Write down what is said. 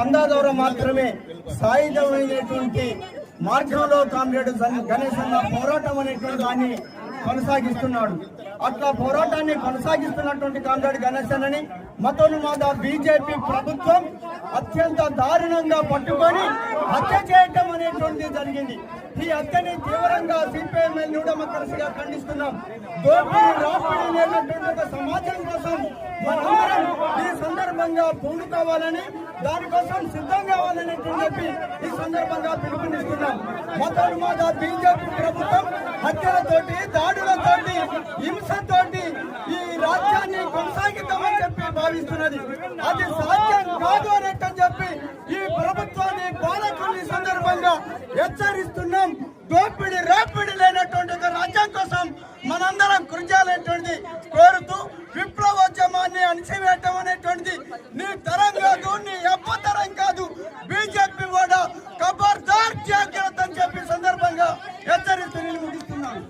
పందా ద్వారా మాత్రమే సాయుధమైనటువంటి మార్గంలో కామ్రేడ్ సన్- పోరాటం అనేటువంటి దాన్ని కొనసాగిస్తున్నాడు. అట్లా పోరాటాన్ని కొనసాగిస్తున్నటువంటి కామ్రేడ్ గణేష్ అన్నని మతోన్మాద బీజేపీ ప్రభుత్వం అత్యంత దారుణంగా పట్టుకొని హత్య చేయటం అనేటువంటిది జరిగింది. ఈ హత్యని తీవ్రంగా సిపిఎం కలిసిగా ఖండిస్తున్నాం. దోపిడీ రాపిడి లేనటువంటి ఒక సమాజం కోసం మనందరం ఈ సందర్భంగా పూనుకోవాలని దానికోసం సిద్ధం కావాలని చెప్పి ఈ సందర్భంగా పిలుపునిస్తున్నాం. మతోన్మాద బీజేపీ ప్రభుత్వం హత్యలతోటి దాడులతోటి హింసతోటి ఈ రాజ్యాన్ని కొనసాగిద్దామని చెప్పి భావిస్తున్నది. అది సాధ్యం కాదు అనేటని చెప్పి ఈ ప్రభుత్వాన్ని పాలకుల్ని సందర్భంగా హెచ్చరిస్తున్నాం. దోపిడి రాపిడి లేనటువంటి ఒక రాజ్యం కోసం మనందరం కృషి చేయాలనేటువంటిది కోరుతూ విప్లవోద్యమాన్ని అణిచివేయటం అనేటువంటిది నీ తర తెలియజేస్తున్నాను